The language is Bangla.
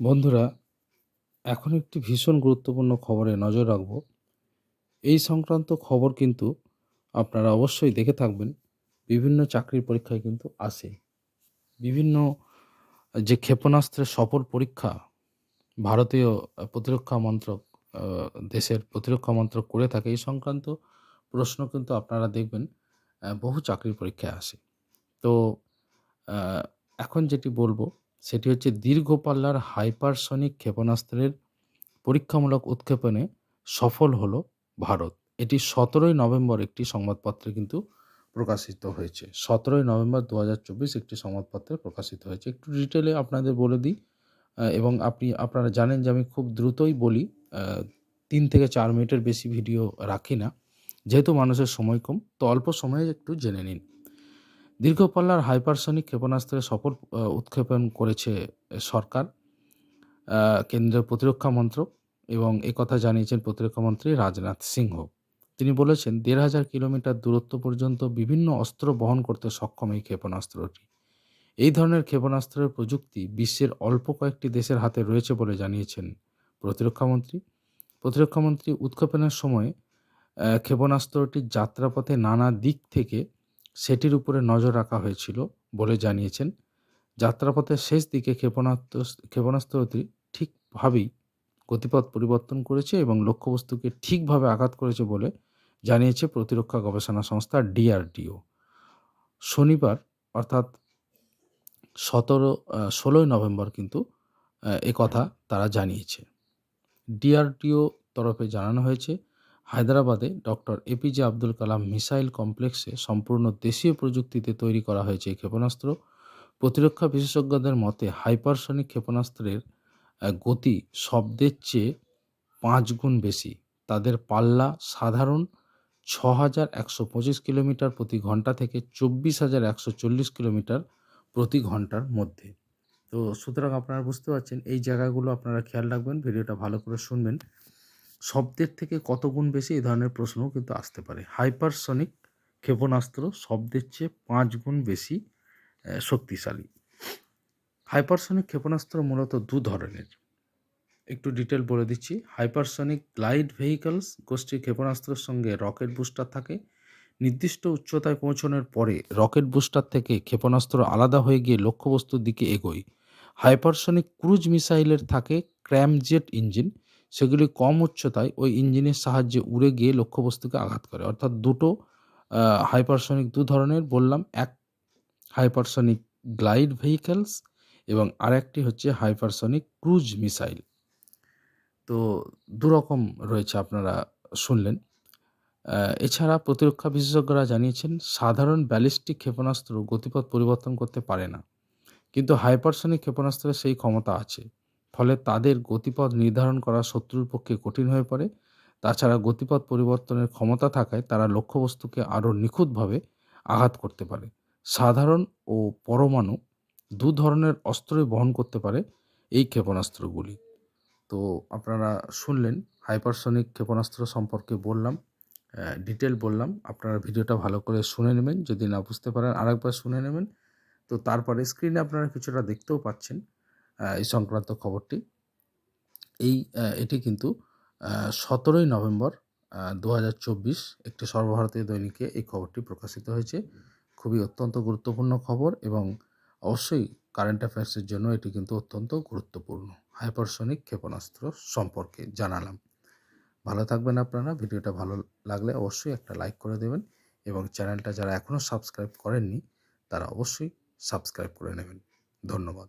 বন্ধুরা, এখন একটি ভীষণ গুরুত্বপূর্ণ খবরে নজর রাখব। এই সংক্রান্ত খবর কিন্তু আপনারা অবশ্যই দেখে থাকবেন। বিভিন্ন চাকরির পরীক্ষায় কিন্তু আসে। বিভিন্ন যে ক্ষেপণাস্ত্রের সফল পরীক্ষা ভারতীয় প্রতিরক্ষা মন্ত্রক দেশের প্রতিরক্ষা মন্ত্রক করে থাকে, এই সংক্রান্ত প্রশ্ন কিন্তু আপনারা দেখবেন বহু চাকরির পরীক্ষায় আসে। তো এখন যেটি বলব সেটি হচ্ছে দীর্ঘ পাল্লার হাইপারসনিক ক্ষেপণাস্ত্রের পরীক্ষামূলক উৎক্ষেপণে সফল হলো ভারত। এটি সতেরোই নভেম্বর একটি সংবাদপত্রে কিন্তু প্রকাশিত হয়েছে। সতেরোই নভেম্বর দু হাজার চব্বিশ একটি সংবাদপত্রে প্রকাশিত হয়েছে। একটু ডিটেলে আপনাদের বলে দিই এবং আপনি, আপনারা জানেন যে আমি খুব দ্রুতই বলি তিন থেকে চার মিনিটের বেশি ভিডিও রাখি না। যেহেতু মানুষের সময় কম, তো অল্প সময়ে একটু জেনে নিন। দীর্ঘ পাল্লার হাইপারসনিক ক্ষেপণাস্ত্রের সফল উৎক্ষেপণ করেছে সরকার কেন্দ্রীয় প্রতিরক্ষা মন্ত্রক এবং একথা জানিয়েছেন প্রতিরক্ষা মন্ত্রী রাজনাথ সিংহ। তিনি বলেছেন, দেড় হাজার কিলোমিটার দূরত্ব পর্যন্ত বিভিন্ন অস্ত্র বহন করতে সক্ষম এই ক্ষেপণাস্ত্রটি। এই ধরনের ক্ষেপণাস্ত্রের প্রযুক্তি বিশ্বের অল্প কয়েকটি দেশের হাতে রয়েছে বলে জানিয়েছেন প্রতিরক্ষামন্ত্রী প্রতিরক্ষামন্ত্রী উৎক্ষেপণের সময় ক্ষেপণাস্ত্রটির যাত্রাপথে নানা দিক থেকে সেটির উপরে নজর রাখা হয়েছিল বলে জানিয়েছেন। যাত্রাপথের শেষ দিকে ক্ষেপণাস্ত্র, ক্ষেপণাস্ত্রটি ঠিকভাবেই গতিপথ পরিবর্তন করেছে এবং লক্ষ্যবস্তুকে ঠিকভাবে আঘাত করেছে বলে জানিয়েছে প্রতিরক্ষা গবেষণা সংস্থা ডিআরডিও। শনিবার, অর্থাৎ সতেরো ষোলোই নভেম্বর কিন্তু কথা তারা জানিয়েছে। ডিআরডিও তরফে জানানো হয়েছে হায়দ্রাবাদে doctor APJ Abdul Kalam missile কমপ্লেক্সে সম্পূর্ণ দেশীয় প্রযুক্তিতে তৈরি করা হয়েছে এই ক্ষেপণাস্ত্র। প্রতিরক্ষা বিশেষজ্ঞদের মতে, হাইপারসনিক ক্ষেপণাস্ত্রের গতি শব্দের চেয়ে পাঁচ গুণ বেশি। তাদের পাল্লা সাধারণ ছ হাজার একশো পঁচিশ কিলোমিটার প্রতি ঘণ্টা থেকে চব্বিশ হাজার একশো চল্লিশ কিলোমিটার প্রতি ঘণ্টার মধ্যে। তো সুতরাং আপনারা বুঝতে পারছেন, এই জায়গাগুলো আপনারা খেয়াল রাখবেন, ভিডিওটা ভালো করে শুনবেন। শব্দের থেকে কত গুণ বেশি এই ধরনের প্রশ্নও কিন্তু আসতে পারে। হাইপারসনিক ক্ষেপণাস্ত্র শব্দের চেয়ে পাঁচ গুণ বেশি শক্তিশালী। হাইপারসনিক ক্ষেপণাস্ত্র মূলত দু ধরনের। একটু ডিটেল বলে দিচ্ছি। হাইপারসনিক গ্লাইড ভেহিকলস গোষ্ঠীর ক্ষেপণাস্ত্রের সঙ্গে রকেট বুস্টার থাকে। নির্দিষ্ট উচ্চতায় পৌঁছানোর পরে রকেট বুস্টার থেকে ক্ষেপণাস্ত্র আলাদা হয়ে গিয়ে লক্ষ্যবস্তুর দিকে এগোয়। হাইপারসনিক ক্রুজ মিসাইলের থাকে ক্র্যামজেট ইঞ্জিন। সেগুলি কম উচ্চতায় ওই ইঞ্জিনের সাহায্যে উড়ে গিয়ে লক্ষ্যবস্তুকে আঘাত করে। অর্থাৎ দুটো হাইপারসনিক দু ধরনের বললাম। এক হাইপারসনিক গ্লাইড ভেহিকলস এবং আরেকটি হচ্ছে হাইপারসনিক ক্রুজ মিসাইল তো দুরকম রয়েছে আপনারা শুনলেন। এছাড়া প্রতিরক্ষা বিশেষজ্ঞরা জানিয়েছেন, সাধারণ ব্যালিস্টিক ক্ষেপণাস্ত্র গতিপথ পরিবর্তন করতে পারে না। কিন্তু হাইপারসনিক ক্ষেপণাস্ত্রের সেই ক্ষমতা আছে। ফলে তাদের গতিপথ নির্ধারণ করা শত্রুর পক্ষে কঠিন হয়ে পড়ে। তাছাড়া গতিপথ পরিবর্তনের ক্ষমতা থাকায় তারা লক্ষ্যবস্তুকে আরও নিখুঁতভাবে আঘাত করতে পারে। সাধারণ ও পরমাণু দু ধরনের অস্ত্রই বহন করতে পারে এই ক্ষেপণাস্ত্রগুলি। তো আপনারা শুনলেন, হাইপারসনিক ক্ষেপণাস্ত্র সম্পর্কে বললাম ডিটেল বললাম। আপনারা ভিডিওটা ভালো করে শুনে নেবেন, যদি না বুঝতে পারেন আরেকবার শুনে নেবেন। তো তারপরে স্ক্রিনে আপনারা কিছুটা দেখতেও পাচ্ছেন এই সংক্রান্ত খবরটি। এই এটি কিন্তু সতেরোই নভেম্বর দু হাজার চব্বিশ একটি সর্বভারতীয় দৈনিকে এই খবরটি প্রকাশিত হয়েছে। খুবই অত্যন্ত গুরুত্বপূর্ণ খবর এবং অবশ্যই কারেন্ট অ্যাফেয়ার্সের জন্য এটি কিন্তু অত্যন্ত গুরুত্বপূর্ণ। হাইপারসনিক ক্ষেপণাস্ত্র সম্পর্কে জানালাম। ভালো থাকবেন আপনারা। ভিডিওটা ভালো লাগলে অবশ্যই একটা লাইক করে দেবেন এবং চ্যানেলটা যারা এখনও সাবস্ক্রাইব করেননি, তারা অবশ্যই সাবস্ক্রাইব করে নেবেন। ধন্যবাদ।